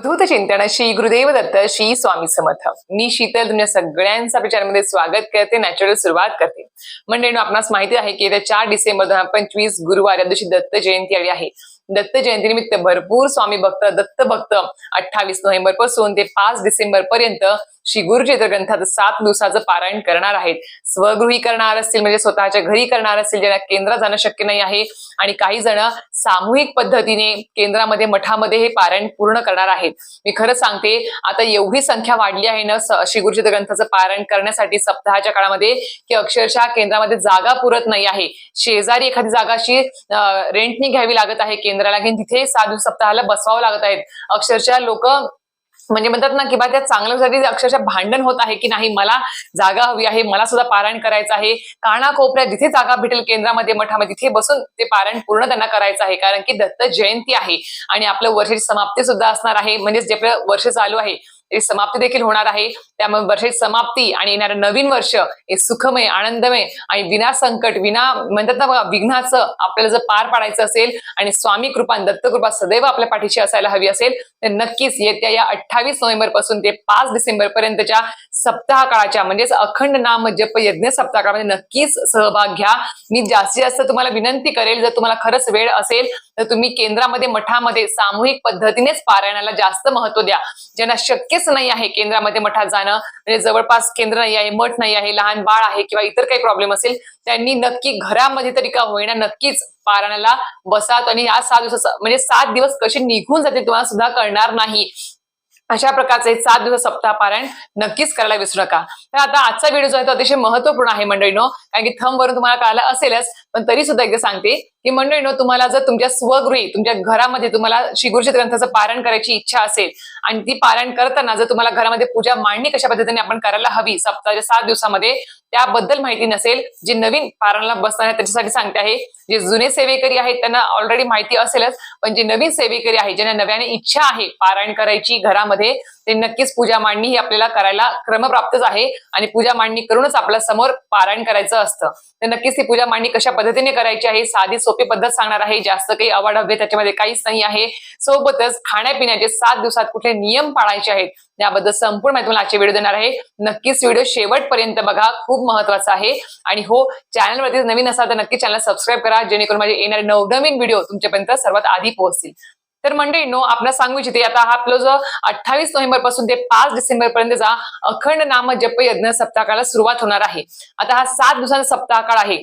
अवधूत चिंतन. श्री गुरुदेव दत्त श्री स्वामी समर्थ. मी शीतल तुमच्या सगळ्यांचा आपल्या स्वागत करते नॅचरल सुरुवात करते. म्हणजे आपणास माहिती आहे की येत्या चार डिसेंबर दोन हजार पंचवीस गुरुवार या दिवशी दत्त जयंती आली आहे. दत्त जयंतीनिमित्त भरपूर स्वामी भक्त दत्त भक्त अठ्ठावीस नोव्हेंबरपासून ते पाच डिसेंबर पर्यंत श्री गुरुचरित्र ग्रंथात सात दिवसाचं पारायण करणार आहेत. स्वगृही करणार असतील म्हणजे स्वतःच्या घरी करणार असतील ज्यांना केंद्रात जाणं शक्य नाही आहे. आणि काही जण सामूहिक पद्धतीने केंद्रामध्ये मठामध्ये हे पारायण पूर्ण करणार आहेत. मी खरं सांगते आता एवढी संख्या वाढली आहे ना स- श्री गुरुचरित्र ग्रंथाचं पारायण करण्यासाठी सप्ताहाच्या काळामध्ये की अक्षरशः केंद्रामध्ये जागा पुरत नाही आहे. शेजारी एखादी जागाशी रेंटनी घ्यावी लागत आहे केंद्र केंद्राला की तिथे सात सप्ताहाला बसवावं लागत आहेत. अक्षरशः लोक म्हणजे म्हणतात ना की बा त्या चांगल्यासाठी अक्षरशः भांडण होत आहे की नाही मला जागा हवी आहे मला सुद्धा पारायण करायचं आहे. कानाकोपऱ्यात जिथे जागा भेटेल केंद्रामध्ये मठामध्ये तिथे बसून ते पारायण पूर्ण त्यांना करायचं आहे. कारण की दत्त जयंती आहे आणि आपलं वर्षाची समाप्ती सुद्धा असणार आहे. म्हणजे जे आपलं वर्ष चालू आहे समाप्ती देखील होणार आहे. त्यामुळे वर्षाची समाप्ती आणि येणारं नवीन वर्ष हे सुखमय आनंदमय आणि विना संकट विना म्हणतात ना बघा विघ्नाचं आपल्याला जर पार पाडायचं असेल आणि स्वामी कृपा दत्तकृपा दत्त कृपा सदैव आपल्या पाठीशी असायला हवी असेल तर नक्कीच येत्या या अठ्ठावीस नोव्हेंबरपासून ते पाच डिसेंबर पर्यंतच्या सप्ताह काळाच्या म्हणजेच अखंड नाम जप यज्ञ सप्ताह काळामध्ये नक्कीच सहभाग घ्या. मी जास्तीत जास्त तुम्हाला विनंती करेल जर तुम्हाला खरंच वेळ असेल तर तुम्ही केंद्रामध्ये मठामध्ये सामूहिक पद्धतीनेच पारायणाला जास्त महत्त्व द्या. ज्यांना शक्य शक्यच नाही आहे केंद्रामध्ये मठात जाणं. म्हणजे जवळपास केंद्र नाही आहे मठ नाही आहे लहान बाळ आहे किंवा इतर काही प्रॉब्लेम असेल त्यांनी नक्की घरामध्ये तरी का होईना नक्कीच पारायणाला बसात आणि या सात दिवस म्हणजे सात दिवस कसे निघून जाते तुम्हाला सुद्धा कळणार नाही. अशा प्रकारचे सात दिवस सप्ताह पारायण नक्कीच करायला विसरू नका. तर आता आजचा व्हिडिओ जो आहे तो अतिशय महत्त्वपूर्ण आहे मंडळीनो. कारण की थंब वरून तुम्हाला कळालं असेलच पण तरी सुद्धा एकदा सांगते की मंडळीनो तुम्हाला जर तुमच्या स्वगृही तुमच्या घरामध्ये तुम्हाला श्रीगुरुचित ग्रंथाचं पारायण करायची इच्छा असेल आणि ती पारायण करताना जर तुम्हाला घरामध्ये पूजा मांडणी कशा पद्धतीने आपण करायला हवी सप्ताहाच्या सात दिवसामध्ये त्याबद्दल माहिती नसेल जे नवीन पारणला बसणार त्याच्यासाठी सांगते आहे. जे जुने सेवेकरी आहेत त्यांना ऑलरेडी माहिती असेलच पण जे नवीन सेवेकरी आहे ज्यांना नव्याने इच्छा आहे पारायण करायची घरामध्ये ते नक्कीच पूजा मांडणी ही आपल्याला करायला क्रमप्राप्तच आहे आणि पूजा मांडणी करूनच आपल्यासमोर पारायण करायचं असतं. तर नक्कीच ती पूजा मांडणी कशा पद्धतीने करायची आहे साधी सोपी पद्धत सांगणार आहे जास्त काही अवाढव्य त्याच्यामध्ये काहीच नाही आहे. सोबतच खाण्यापिण्याचे सात दिवसात कुठले नियम पाळायचे आहेत याबद्दल संपूर्ण माहिती मला आजची व्हिडिओ देणार आहे. नक्कीच व्हिडिओ शेवटपर्यंत बघा खूप महत्त्वाचा आहे. आणि हो चॅनलवरती नवीन असाल तर नक्की चॅनल सबस्क्राईब करा जेणेकरून माझे येणारे नवनवीन व्हिडिओ तुमच्यापर्यंत सर्वात आधी पोहोचतील. तर मंडळी नो आपल्याला सांगू इच्छिते आता हा आपलं जो अठ्ठावीस नोव्हेंबरपासून ते पाच डिसेंबर पर्यंतचा अखंड नाम जप यज्ञ सप्ताहाला सुरुवात होणार आहे. आता हा सात दिवसांचा सप्ताह काळ आहे.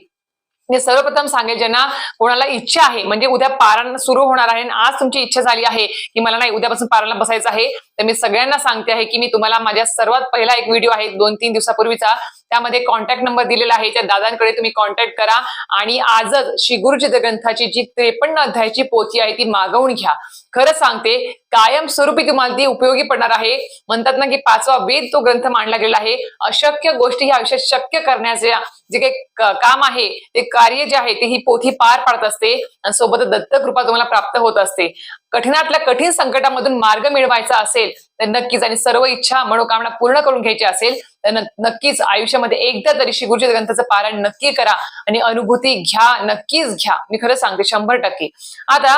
मी सर्वप्रथम सांगेल ज्यांना कोणाला इच्छा आहे म्हणजे उद्या पारायण सुरू होणार आहे आणि आज तुमची इच्छा झाली आहे की मला नाही उद्यापासून पारायणला बसायचं आहे तर मी सगळ्यांना सांगते आहे की मी तुम्हाला माझ्या सर्वात पहिला एक व्हिडिओ आहे दोन तीन दिवसापूर्वीचा त्यामध्ये कॉन्टॅक्ट नंबर दिलेला आहे. त्या दादांकडे तुम्ही कॉन्टॅक्ट करा. आणि आजच श्री गुरुचित्र ग्रंथाची जी त्रेपन्न अध्यायाची पोथी आहे ती मागवून घ्या. खरं सांगते कायमस्वरूपी तुम्हाला ती उपयोगी पडणार आहे. म्हणतात ना की पाचवा वेद तो ग्रंथ मांडला गेला आहे. अशक्य गोष्टी ह्या आयुष्यात शक्य करण्याचे जे काही काम आहे ते कार्य जे आहे ते ही पोथी पार पाडत असते. आणि सोबत दत्तकृपा तुम्हाला प्राप्त होत असते. कठीणातल्या कठीण संकटामधून मार्ग मिळवायचा असेल तर नक्कीच आणि सर्व इच्छा मनोकामना पूर्ण करून घ्यायची असेल तर नक्कीच आयुष्यामध्ये एकदा तरी श्री ग्रंथाचं पारायण नक्की करा आणि अनुभूती घ्या नक्कीच घ्या. मी खरं सांगते शंभर टक्के. आता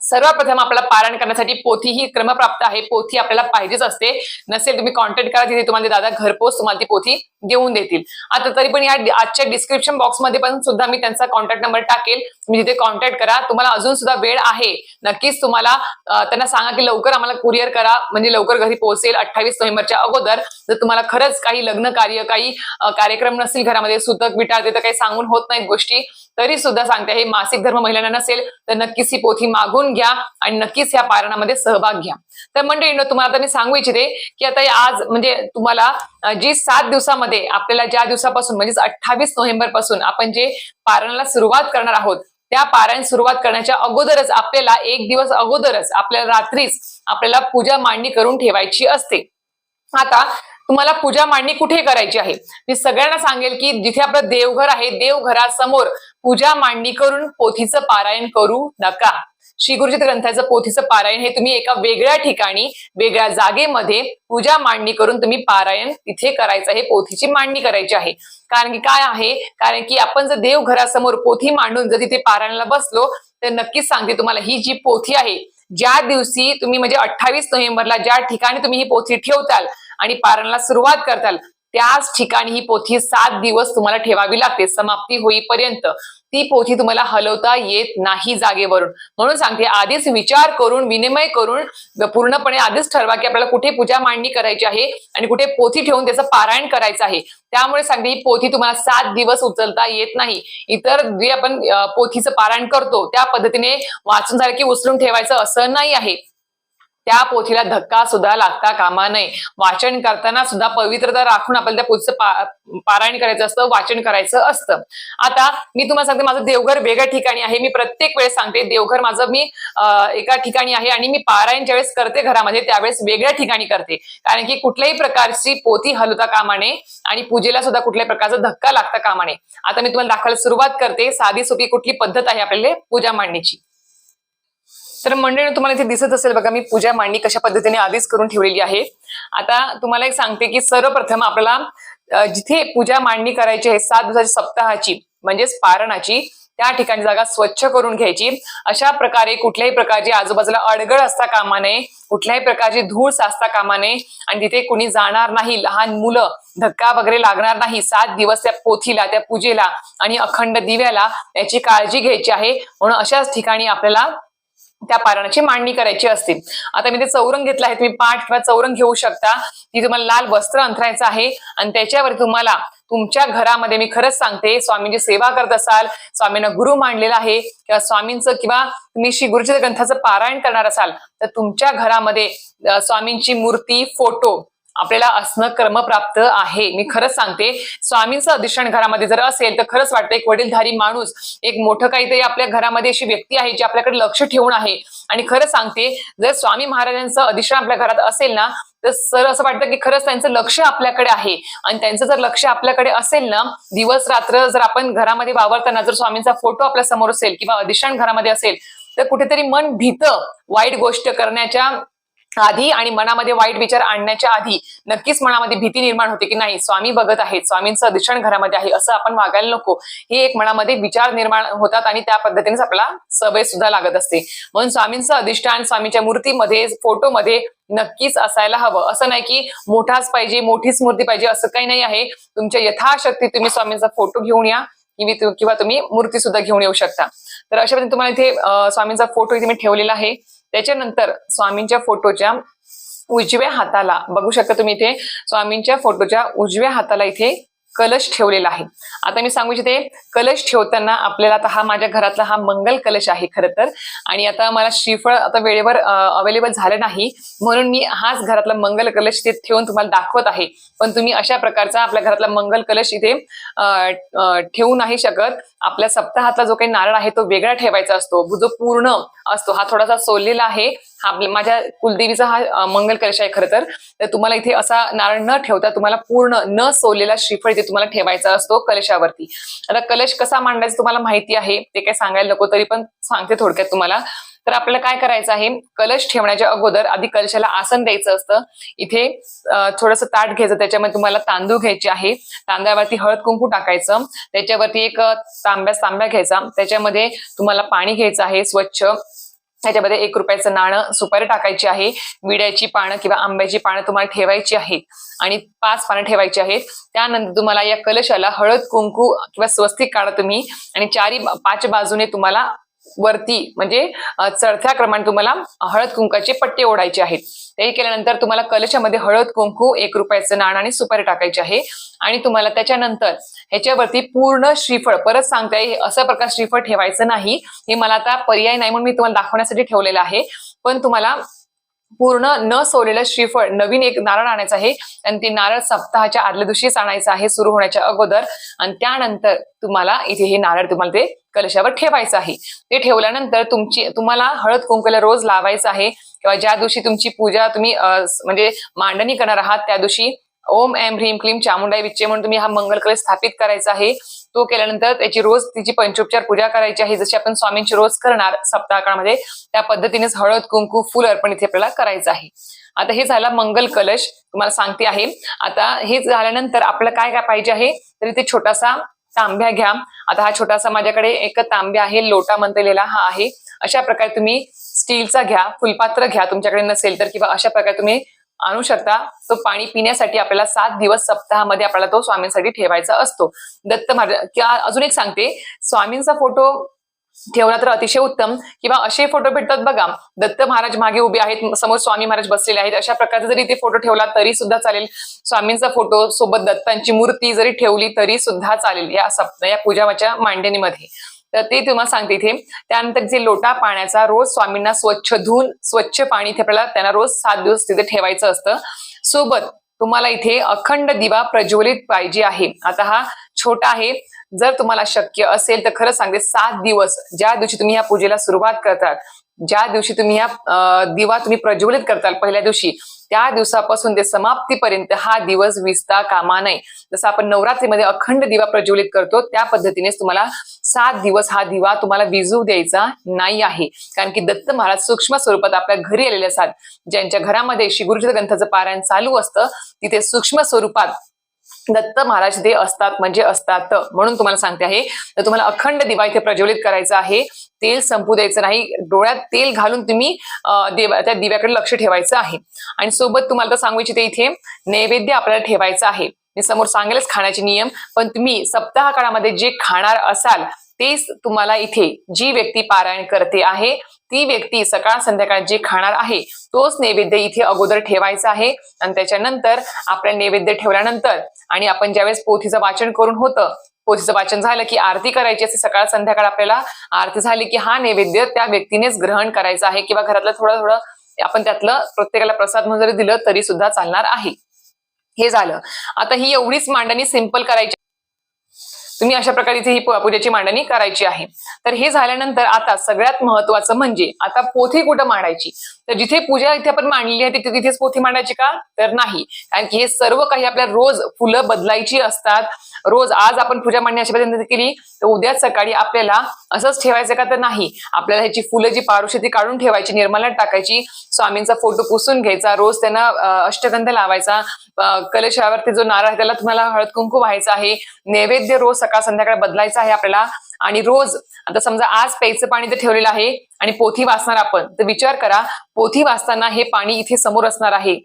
सर्वप्रथम आपल्याला पारायण करण्यासाठी पोथी ही क्रमप्राप्त आहे. पोथी आपल्याला पाहिजेच असते. नसेल तुम्ही कॉन्टॅक्ट करा तिथे. तुम्हाला दादा घरपोच तुम्हाला ती पोथी घेऊन देतील. आता तरी पण या आजच्या डिस्क्रिप्शन बॉक्समध्ये पण सुद्धा मी त्यांचा कॉन्टॅक्ट नंबर टाकेल. तुम्ही तिथे कॉन्टॅक्ट करा तुम्हाला अजून सुद्धा वेळ आहे. नक्कीच तुम्हाला त्यांना सांगा की लवकर आम्हाला कुरिअर करा म्हणजे लवकर घरी पोहोचेल अठ्ठावीस नोव्हेंबरच्या अगोदर. जर तुम्हाला खरंच काही लग्न कार्य काही कार्यक्रम नसतील घरामध्ये सुतक बिटार तर काही सांगून होत नाहीत गोष्टी. तरी सुद्धा सांगते हे मासिक धर्म महिलांना नसेल तर नक्कीच ही पोथी मागून घ्या आणि नक्कीच या पारणामध्ये सहभाग घ्या. तर मंडळी तुम्हाला आता मी सांगू इच्छिते की आता आज म्हणजे तुम्हाला जी सात दिवसामध्ये आपल्याला ज्या दिवसापासून म्हणजेच अठ्ठावीस नोव्हेंबरपासून आपण जे पारायणाला सुरुवात करणार आहोत त्या पारायण सुरुवात करण्याच्या अगोदरच आपल्याला एक दिवस अगोदरच आपल्याला रात्रीच आपल्याला पूजा मांडणी करून ठेवायची असते. आता तुम्हाला पूजा मांडणी कुठे करायची आहे? मी सगळ्यांना सांगेल की जिथे आपलं देवघर आहे देवघरासमोर पूजा मांडणी करून पोथीचं पारायण करू नका. श्री गुरुचित ग्रंथाचं पोथीचं पारायण हे तुम्ही एका वेगळ्या ठिकाणी वेगळ्या जागेमध्ये पूजा मांडणी करून तुम्ही पारायण तिथे करायचं आहे पोथीची मांडणी करायची आहे. कारण की काय आहे? कारण की आपण जर देवघरासमोर पोथी मांडून जर तिथे पारायणाला बसलो तर नक्कीच सांगते तुम्हाला ही जी पोथी आहे ज्या दिवशी तुम्ही म्हणजे अठ्ठावीस नोव्हेंबरला ज्या ठिकाणी तुम्ही ही पोथी ठेवताल आणि पारायणाला सुरुवात करताल त्याच ठिकाणी ही पोथी सात दिवस तुम्हाला ठेवावी लागते समाप्ती होईपर्यंत. ती पोथी तुम्हाला हलवता येत नाही जागेवरून. म्हणून सांगते आधीच विचार करून विनिमय करून पूर्णपणे आधीच ठरवा की आपल्याला कुठे पूजा मांडणी करायची आहे आणि कुठे पोथी ठेवून त्याचं पारायण करायचं आहे. त्यामुळे सांगते ही पोथी तुम्हाला सात दिवस उचलता येत नाही. इतर जे आपण पोथीचं पारायण करतो त्या पद्धतीने वाचून झालं की उचलून ठेवायचं असं नाही आहे. त्या पोथीला धक्का सुद्धा लागता कामा नये. वाचन करताना सुद्धा पवित्रता राखून आपल्याला त्या पोथीचं पा- पारायण करायचं असतं वाचन करायचं असतं. आता मी तुम्हाला सांगते माझं देवघर वेगळ्या ठिकाणी आहे. मी प्रत्येक वेळेस सांगते देवघर माझं मी एका ठिकाणी आहे आणि मी पारायण ज्यावेळेस करते घरामध्ये त्यावेळेस वेगळ्या ठिकाणी करते. कारण की कुठल्याही प्रकारची पोथी हलवता कामा नये आणि पूजेला सुद्धा कुठल्याही प्रकारचा धक्का लागता कामा नये. आता मी तुम्हाला दाखवायला सुरुवात करते साधी सोपी कुठली पद्धत आहे आपल्याला पूजा मांडणीची तर मंडळी तुम्हाला इथे दिसत असेल बघा मी पूजा मांडणी कशा पद्धतीने आधीच करून ठेवलेली आहे. आता तुम्हाला एक सांगते की सर्वप्रथम आपल्याला जिथे पूजा मांडणी करायची आहे सात दिवसाची सप्ताहाची म्हणजेच पारणाची त्या ठिकाणी जागा स्वच्छ करून घ्यायची. अशा प्रकारे कुठल्याही प्रकारची आजूबाजूला अडगळ असता कामा नये कुठल्याही प्रकारची धूळ साचता कामा नये आणि तिथे कुणी जाणार नाही लहान मुलं धक्का वगैरे लागणार नाही सात दिवस त्या पोथीला त्या पूजेला आणि अखंड दिव्याला याची काळजी घ्यायची आहे. म्हणून अशाच ठिकाणी आपल्याला त्या पारायणाची मांडणी करायची असते. आता मी ते चौरंग घेतलं आहे तुम्ही पाठ किंवा चौरंग घेऊ शकता. ती तुम्हाला लाल वस्त्र अंथरायचं आहे आणि त्याच्यावर तुम्हाला तुमच्या घरामध्ये मी खरंच सांगते स्वामींची सेवा करत असाल स्वामींना गुरु मांडलेला आहे किंवा स्वामींचं किंवा तुम्ही श्री गुरुचरित्र ग्रंथाचं पारायण करणार असाल तर तुमच्या घरामध्ये स्वामींची मूर्ती फोटो आपल्याला असणं क्रमप्राप्त आहे. मी खरंच सांगते स्वामींचं अधिष्ठान घरामध्ये जर असेल तर खरंच वाटतं एक वडीलधारी माणूस एक मोठं काहीतरी आपल्या घरामध्ये अशी व्यक्ती आहे जी आपल्याकडे लक्ष ठेवून आहे. आणि खरंच सांगते जर स्वामी महाराजांचं अधिष्ठान आपल्या घरात असेल ना तर सर असं वाटतं की खरंच त्यांचं लक्ष आपल्याकडे आहे. आणि त्यांचं जर लक्ष आपल्याकडे असेल ना दिवस रात्र जर आपण घरामध्ये वावरताना जर स्वामींचा फोटो आपल्यासमोर असेल किंवा अधिष्ठान घरामध्ये असेल तर कुठेतरी मन भीत वाईट गोष्ट करण्याच्या आधी आणि मनामध्ये वाईट विचार आणण्याच्या आधी नक्कीच मनामध्ये भीती निर्माण होते की नाही स्वामी बघत आहेत स्वामींचं अधिष्ठान घरामध्ये आहे असं आपण वागायला नको. हे एक मनामध्ये विचार निर्माण होतात आणि त्या पद्धतीनेच आपल्याला सवय सुद्धा लागत असते. म्हणून स्वामींचं अधिष्ठान स्वामींच्या मूर्तीमध्ये फोटोमध्ये नक्कीच असायला हवं. असं नाही की मोठाच पाहिजे मोठीच मूर्ती पाहिजे असं काही नाही आहे. तुमच्या यथाशक्ती तुम्ही स्वामींचा फोटो घेऊन या किंवा किंवा तुम्ही मूर्ती सुद्धा घेऊन येऊ शकता. तर अशा पद्धतीने तुम्हाला इथे स्वामींचा फोटो इथे मी ठेवलेला आहे. त्याच्यानंतर स्वामींच्या फोटोच्या उजव्या हाताला बघू शकता तुम्ही इथे स्वामींच्या फोटोच्या उजव्या हाताला इथे कलश ठेवलेला आहे. आता मी सांगू इच्छिते कलश ठेवताना आपल्याला आता हा माझ्या घरातला हा मंगल कलश आहे खरं तर. आणि आता मला श्रीफळ आता वेळेवर अवेलेबल झालं नाही. म्हणून मी हाच घरातला मंगल कलश इथे ठेवून तुम्हाला दाखवत आहे. पण तुम्ही अशा प्रकारचा आपल्या घरातला मंगल कलश इथे ठेवू नाही शकत. आपल्या सप्ताहातला जो काही नारळ आहे तो वेगळा ठेवायचा असतो. जो पूर्ण असतो हा थोडासा सोललेला आहे. हा माझ्या कुलदेवीचा हा मंगल कलश आहे खरं तर. तुम्हाला इथे असा नारळ न ठेवता तुम्हाला पूर्ण न सोललेला श्रीफळ इथे तुम्हाला ठेवायचा असतो कलशावरती. आता कलश कसा मांडायचा तुम्हाला माहिती आहे ते काय सांगायला नको तरी पण सांगते थोडक्यात तुम्हाला. तर आपल्याला काय करायचं आहे कलश ठेवण्याच्या अगोदर आधी कलशाला आसन द्यायचं असतं. इथे थोडस ताट घ्यायचं त्याच्यामध्ये तुम्हाला तांदूळ घ्यायचे आहे. तांदळावरती हळद कुंकू टाकायचं. त्याच्यावरती एक तांब्या तांब्या घ्यायचा. त्याच्यामध्ये तुम्हाला पाणी घ्यायचं आहे स्वच्छ. त्याच्यामध्ये एक रुपयाचं नाणं सुपारी टाकायची आहे विड्याची पानं किंवा आंब्याची पानं तुम्हाला ठेवायची आहेत आणि पाच पानं ठेवायची आहेत. त्यानंतर तुम्हाला या कलशाला हळद कुंकू किंवा स्वस्तिक काढा तुम्ही आणि चारी पाच बाजूने तुम्हाला वरती म्हणजे चढत्या क्रमाने तुम्हाला हळद कुंकाचे पट्टे ओढायचे आहेत. ते केल्यानंतर तुम्हाला कलशामध्ये हळद कुंकू एक रुपयाचं नाणं आणि सुपारी टाकायची आहे. आणि तुम्हाला त्याच्यानंतर ह्याच्यावरती पूर्ण श्रीफळ परत सांगताय हे असं प्रकार श्रीफळ ठेवायचं नाही. हे मला आता पर्याय नाही म्हणून मी तुम्हाला दाखवण्यासाठी ठेवलेलं आहे. पण तुम्हाला पूर्ण न सोलेलं श्रीफळ नवीन एक नारळ आणायचं आहे. आणि ते नारळ सप्ताहाच्या आदल्या दिवशीच आणायचं आहे सुरू होण्याच्या अगोदर. आणि त्यानंतर तुम्हाला इथे हे नारळ तुम्हाला ते कलशावर ठेवायचं आहे. ते ठेवल्यानंतर तुमची तुम्हाला हळद कुंकूला रोज लावायचं आहे किंवा ज्या दिवशी तुमची पूजा तुम्ही म्हणजे मांडणी करणार आहात त्या दिवशी ओम एम ह्रीम क्लीम चामुंडाई विच्चे म्हणून तुम्ही हा मंगल कलश स्थापित करायचा आहे. तो केल्यानंतर त्याची रोज तिची पंचोपचार पूजा करायची आहे. जशी आपण स्वामींची रोज करणार सप्ताहकाळामध्ये त्या पद्धतीनेच हळद कुंकू फुल अर्पण इथे आपल्याला करायचं आहे. आता हे झालं मंगल कलश तुम्हाला सांगते आहे. आता हे झाल्यानंतर आपलं काय काय पाहिजे आहे? तर इथे छोटासा तांब्या घ्या. आता हा छोटासा माझ्याकडे एक तांब्या आहे लोटा म्हणता हा आहे. अशा प्रकारे तुम्ही स्टीलचा घ्या फुलपात्र घ्या तुमच्याकडे नसेल तर किंवा अशा प्रकारे तुम्ही आणू शकता. तो पाणी पिण्यासाठी आपल्याला सात दिवस सप्ताहामध्ये आपल्याला तो स्वामींसाठी ठेवायचा असतो. दत्त महाराज किंवा अजून एक सांगते स्वामींचा फोटो ठेवला तर अतिशय उत्तम. किंवा असे फोटो भेटतात बघा दत्त महाराज मागे उभे आहेत समोर स्वामी महाराज बसलेले आहेत. अशा प्रकारचा जरी ते फोटो ठेवला तरी सुद्धा चालेल. स्वामींचा फोटो सोबत दत्तांची मूर्ती जरी ठेवली तरी सुद्धा चालेल या सप्त या पूजावाच्या मांडणीमध्ये. तर ते तुम्हाला सांगते इथे. त्यानंतर जे लोटा पाण्याचा रोज स्वामींना स्वच्छ धुवून स्वच्छ पाणी इथे आपल्याला त्यांना रोज सात दिवस तिथे ठेवायचं असतं. सोबत तुम्हाला इथे अखंड दिवा प्रज्वलित पाहिजे आहे. आता हा छोटा आहे. जर तुम्हाला शक्य असेल तर खरं सांगते सात दिवस ज्या दिवशी तुम्ही या पूजेला सुरुवात करतात ज्या दिवशी तुम्ही या दिवा तुम्ही प्रज्वलित करताल पहिल्या दिवशी त्या दिवसापासून ते समाप्तीपर्यंत हा दिवस विसता कामा नये. जसं आपण नवरात्रीमध्ये अखंड दिवा प्रज्वलित करतो त्या पद्धतीनेच तुम्हाला सात दिवस हा दिवा तुम्हाला विजू द्यायचा नाही आहे. कारण की दत्त महाराज सूक्ष्म स्वरूपात आपल्या घरी आलेले असतात. ज्यांच्या घरामध्ये श्री गुरुजी ग्रंथाचं पारायण चालू असतं तिथे सूक्ष्म स्वरूपात दत्त महाराज ते असतात म्हणजे असतात. म्हणून तुम्हाला सांगते आहे. तर तुम्हाला अखंड दिवा इथे प्रज्वलित करायचा आहे. तेल संपू द्यायचं नाही. डोळ्यात तेल घालून तुम्ही देवा त्या दिव्याकडे लक्ष ठेवायचं आहे. आणि सोबत तुम्हाला तर सांगू इच्छिते इथे नैवेद्य आपल्याला ठेवायचं आहे. मी समोर सांगेलच खाण्याचे नियम पण तुम्ही सप्ताह काळामध्ये जे खाणार असाल तेच तुम्हाला इथे जी व्यक्ती पारायण करते आहे ती व्यक्ती सकाळ संध्याकाळ जे खाणार आहे तोच नैवेद्य इथे अगोदर ठेवायचा आहे. आणि त्याच्यानंतर आपल्या नैवेद्य ठेवल्यानंतर आणि आपण ज्यावेळेस पोथीचं वाचन करून होतं पोथीचं वाचन झालं की आरती करायची असते सकाळ संध्याकाळ आपल्याला आरती झाली की हा नैवेद्य त्या व्यक्तीनेच ग्रहण करायचा आहे किंवा घरातलं थोडं थोडं आपण त्यातलं प्रत्येकाला प्रसाद म्हणून जरी दिलं तरी सुद्धा चालणार आहे. हे झालं. आता ही एवढीच मांडणी सिंपल करायची तुम्ही अशा प्रकारे ही पू- पूजेची मांडणी करायची आहे. तर हे झाल्यानंतर आता सगळ्यात महत्वाचं म्हणजे आता पोथी कुठं मांडायची? तर जिथे पूजा इथे आपण मांडली आहे तिथे तिथेच पोथी मांडायची का? तर नाही. कारण की हे सर्व काही आपल्या रोज फुलं बदलायची असतात. रोज आज आपण पूजा मांडणी अशा पद्धतीने केली तर उद्या सकाळी आपल्याला असंच ठेवायचं का? तर नाही. आपल्याला ह्याची फुलं जी पारुशी ती काढून ठेवायची निर्मलात टाकायची स्वामींचा फोटो पुसून घ्यायचा रोज त्यांना अष्टगंध लावायचा कलशावरती जो नारळ आहे त्याला तुम्हाला हळद कुंकू व्हायचा आहे नैवेद्य रोज सकाळ संध्याकाळ बदलायचं आहे आपल्याला. आणि रोज आता समजा आज प्यायचं पाणी तर ठेवलेलं आहे आणि पोथी वाचणार आपण तर विचार करा पोथी वाचताना हे पाणी इथे समोर असणार आहे.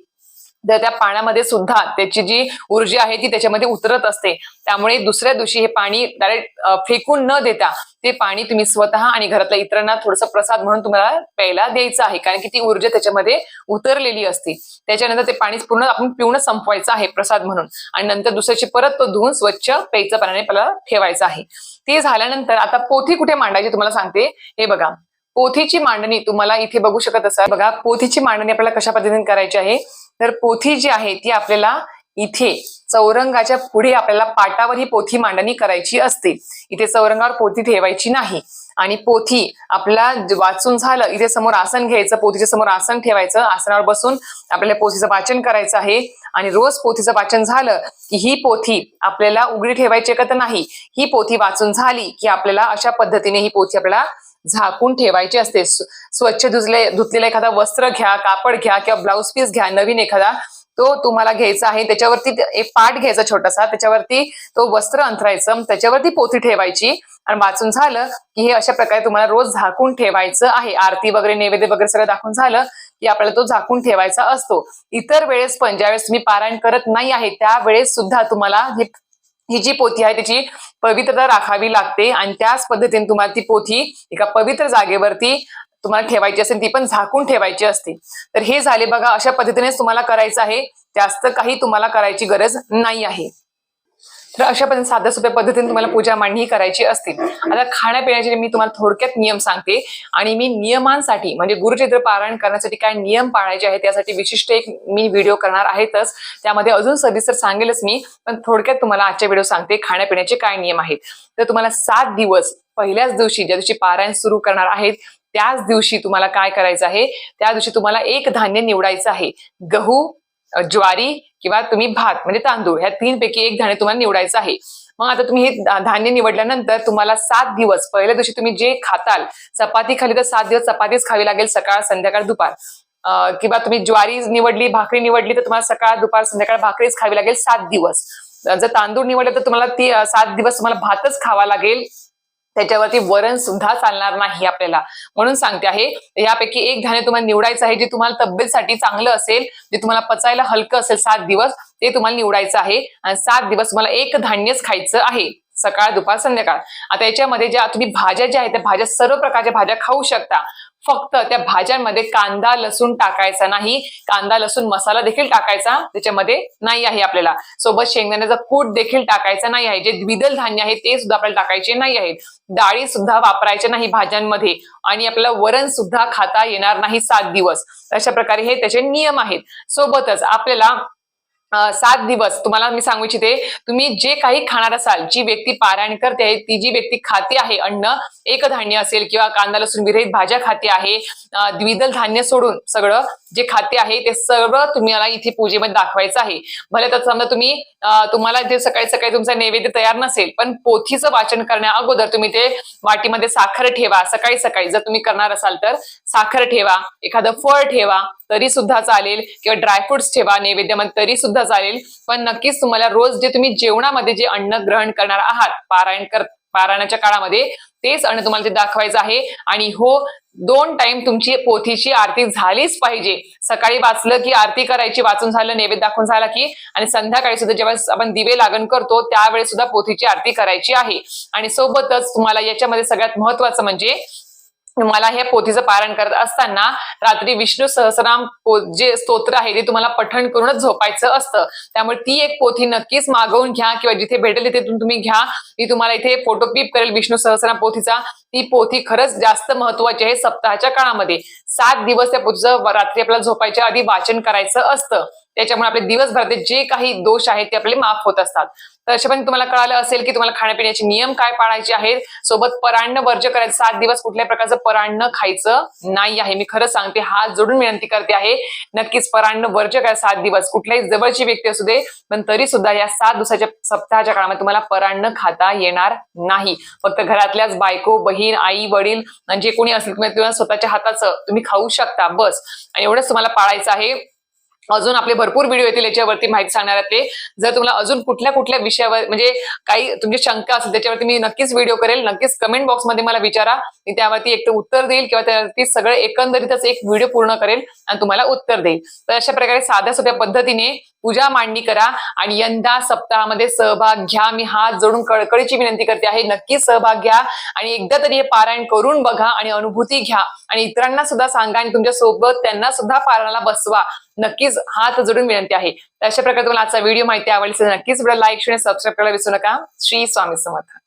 तर त्या पाण्यामध्ये सुद्धा त्याची जी ऊर्जा आहे ती त्याच्यामध्ये उतरत असते. त्यामुळे दुसऱ्या दिवशी हे पाणी डायरेक्ट फेकून न देता ते पाणी तुम्ही स्वतः आणि घरातल्या इतरांना थोडस प्रसाद म्हणून तुम्हाला प्यायला द्यायचं आहे. कारण की ती ऊर्जा त्याच्यामध्ये उतरलेली असते. त्याच्यानंतर ते पाणी पूर्ण आपण पिऊन संपवायचं आहे प्रसाद म्हणून. आणि नंतर दुसऱ्याची परत तो धुवून स्वच्छ प्यायचं पाण्याने आपल्याला ठेवायचं आहे. ते झाल्यानंतर आता पोथी कुठे मांडायची तुम्हाला सांगते? हे बघा. पोथीची मांडणी तुम्हाला इथे बघू शकत असाल. बघा पोथीची मांडणी आपल्याला कशा पद्धतीने करायची आहे? तर पोथी जी आहे ती आपल्याला इथे चौरंगाच्या पुढे आपल्याला पाटावर ही पोथी मांडणी करायची असते. इथे चौरंगावर पोथी ठेवायची नाही. आणि पोथी आपला वाचून झालं इथे समोर आसन घ्यायचं पोथीच्या समोर आसन ठेवायचं आसनावर बसून आपल्याला पोथीचं वाचन करायचं आहे. आणि रोज पोथीचं वाचन झालं की ही पोथी आपल्याला उघडी ठेवायची का तर नाही. ही पोथी वाचून झाली की आपल्याला अशा पद्धतीने ही पोथी आपल्याला झाकून ठेवायची असते. स्वच्छ धुतले धुतलेलं एखादा वस्त्र घ्या कापड घ्या किंवा ब्लाऊज पीस घ्या नवीन एखादा तो तुम्हाला घ्यायचा आहे. त्याच्यावरती एक पाठ घ्यायचा छोटासा. त्याच्यावरती तो वस्त्र अंथरायचं त्याच्यावरती पोथी ठेवायची आणि वाचून झालं की हे अशा प्रकारे तुम्हाला रोज झाकून ठेवायचं आहे. आरती वगैरे नैवेद्य वगैरे सगळं दाखवून झालं की आपल्याला तो झाकून ठेवायचा असतो. इतर वेळेस पण ज्यावेळेस तुम्ही पारायण करत नाही आहे त्यावेळेस सुद्धा तुम्हाला हे ही जी पोथी आहे त्याची पवित्रता राखावी लागते आणि त्याच पद्धतीने तुम्हाला ती पोथी एका पवित्र जागेवरती तुम्हाला ठेवायची असेल ती पण झाकून ठेवायची असते. तर हे झाले बघा अशा पद्धतीनेच तुम्हाला करायचं आहे. जास्त काही तुम्हाला करायची गरज नाही आहे. तर अशा पद्धतीने साध्या सोप्या पद्धतीने तुम्हाला पूजा मांडणी करायची असतील. आता खाण्यापिण्याचे मी तुम्हाला थोडक्यात नियम सांगते. आणि मी नियमांसाठी म्हणजे गुरुचरित्र पारायण करण्यासाठी काय नियम पाळायचे आहेत त्यासाठी विशिष्ट एक मी व्हिडिओ करणार आहेतच. त्यामध्ये अजून सविस्तर सांगेलच मी पण थोडक्यात तुम्हाला आजच्या व्हिडिओ सांगते खाण्यापिण्याचे काय नियम आहेत. तर तुम्हाला सात दिवस पहिल्याच दिवशी ज्या दिवशी पारायण सुरू करणार आहेत त्याच दिवशी तुम्हाला काय करायचं आहे? त्या दिवशी तुम्हाला एक धान्य निवडायचं आहे. गहू ज्वारी किंवा तुम्ही भात म्हणजे तांदूळ ह्या तीन पैकी एक धान्य तुम्हाला निवडायचं आहे. मग आता तुम्ही हे धान्य निवडल्यानंतर तुम्हाला सात दिवस पहिल्या दिवशी तुम्ही जे खाताल चपाती खाली तर सात दिवस चपातीच खावी लागेल सकाळ संध्याकाळ दुपार. किंवा तुम्ही ज्वारी निवडली भाकरी निवडली तर तुम्हाला सकाळ दुपार संध्याकाळ भाकरीच खावी लागेल सात दिवस. जर तांदूळ निवडले तर तुम्हाला ती सात दिवस तुम्हाला भातच खावा लागेल. त्याच्यावरती वरण सुद्धा चालणार नाही आपल्याला. म्हणून सांगते आहे यापैकी एक धान्य तुम्हाला निवडायचं आहे जे तुम्हाला तब्येतसाठी चांगलं असेल जे तुम्हाला पचायला हलकं असेल सात दिवस ते तुम्हाला निवडायचं आहे. आणि सात दिवस तुम्हाला एक धान्यच खायचं आहे. सकाळ दुपार संध्याकाळ. आता याच्यामध्ये ज्या तुम्ही भाज्या ज्या आहेत त्या भाज्या सर्व प्रकारच्या भाज्या खाऊ शकता. फक्त त्या भाज्यांमध्ये कांदा लसूण टाकायचा नाही. कांदा लसूण मसाला देखील टाकायचा त्याच्यामध्ये नाही आहे आपल्याला. सोबत शेंगदाण्याचा कूट देखील टाकायचा नाही आहे. जे द्विदल धान्य आहे ते सुद्धा आपल्याला टाकायचे नाही आहेत. डाळी सुद्धा वापरायच्या नाही भाज्यांमध्ये आणि आपल्याला वरण सुद्धा खाता येणार नाही सात दिवस. अशा प्रकारे हे त्याचे नियम आहेत. सोबतच आपल्याला सात दिवस तुम्हाला मी सांगू इच्छिते तुम्ही जे काही खाणार असाल जी व्यक्ती पारायण करते आहे ती जी व्यक्ती खाते आहे अन्न एक धान्य असेल किंवा कांदा लसूण विरहित भाज्या खाते आहे द्विदल धान्य सोडून सगळं जे खाते आहे ते सर्व तुम्हाला इथे पूजेमध्ये दाखवायचं आहे. भले तर समजा तुम्ही तुम्हाला जे सकाळी सकाळी तुमचा नैवेद्य तयार नसेल पण पोथीचं वाचन करण्या अगोदर तुम्ही ते वाटीमध्ये साखर ठेवा सकाळी सकाळी. जर तुम्ही करणार असाल तर साखर ठेवा एखादं फळ ठेवा तरी सुद्धा चालेल. किंवा ड्रायफ्रुट्स ठेवा नैवेद्यामध्ये तरी सुद्धा चालेल. पण नक्कीच तुम्हाला रोज जे तुम्ही जेवणामध्ये जे अन्न ग्रहण करणार आहात पारायण कर पारायणाच्या काळामध्ये तेच अन्न तुम्हाला ते दाखवायचं आहे. आणि हो दोन टाइम तुमची पोथीची आरती झालीच पाहिजे. सकाळी वाचलं की आरती करायची वाचून झालं नैवेद्य दाखवून झाला की आणि संध्याकाळी सुद्धा जेव्हा आपण दिवे लागण करतो त्यावेळेस सुद्धा पोथीची आरती करायची आहे. आणि सोबतच तुम्हाला याच्यामध्ये सगळ्यात महत्वाचं म्हणजे तुम्हाला हे पोथीचं पारण करत असताना रात्री विष्णू सहस्राम जे स्तोत्र आहे ते तुम्हाला पठण करूनच झोपायचं असतं. त्यामुळे ती एक पोथी नक्कीच मागवून घ्या किंवा जिथे भेटेल तिथे तुम्ही घ्या. मी तुम्हाला इथे फोटो क्लिप करेल विष्णू सहस्राम पोथीचा. ती पोथी खरंच जास्त महत्वाची आहे सप्ताहाच्या काळामध्ये. सात दिवस त्या पोथीचं रात्री आपल्याला झोपायच्या आधी वाचन करायचं असतं. त्याच्यामुळे आपले दिवसभराचे जे काही दोष आहेत ते आपले माफ होत असतात. तर अशा पण तुम्हाला कळालं असेल की तुम्हाला खाण्यापिण्याचे नियम काय पाळायचे आहेत. सोबत परान्न वर्ज करायचं. सात दिवस कुठल्याही प्रकारचं परान्न खायचं नाही आहे. मी खरं सांगते हात जोडून विनंती करते आहे. नक्कीच परान्न वर्ज करा सात दिवस. कुठल्याही जवळची व्यक्ती असू दे पण तरी सुद्धा या सात दिवसाच्या सप्ताहाच्या काळामध्ये तुम्हाला परान्न खाता येणार नाही. फक्त घरातल्याच बायको बहीण आई वडील जे कोणी असेल तुम्हाला स्वतःच्या हाताचं तुम्ही खाऊ शकता बस. आणि एवढंच तुम्हाला पाळायचं आहे. अजून आपले भरपूर व्हिडिओ येतील याच्यावरती माहिती सांगणार ते. जर तुम्हाला अजून कुठल्या कुठल्या विषयावर म्हणजे काही तुमची शंका असेल त्याच्यावरती मी नक्कीच व्हिडिओ करेल. नक्कीच कमेंट बॉक्समध्ये मला विचारा. मी त्यावरती एक तर उत्तर देईल किंवा त्यावरती सगळं एकंदरीतच एक व्हिडिओ पूर्ण करेल आणि तुम्हाला उत्तर देईल. तर अशा प्रकारे साध्या सोप्या पद्धतीने पूजा मांडणी करा आणि यंदा सप्ताहामध्ये सहभाग घ्या. मी हात जोडून कळकळीची विनंती करते आहे नक्कीच सहभाग घ्या आणि एकदा तरी हे पारायण करून बघा आणि अनुभूती घ्या. आणि इतरांना सुद्धा सांगा आणि तुमच्यासोबत त्यांना सुद्धा पारायणाला बसवा. नक्कीच हात जोडून विनंती आहे. अशा प्रकारे तुम्हाला आजचा व्हिडिओ माहिती आवडली नक्कीच व्हिडिओ लाईक शेअर सबस्क्राईब करायला विसरू नका. श्री स्वामी समर्थ.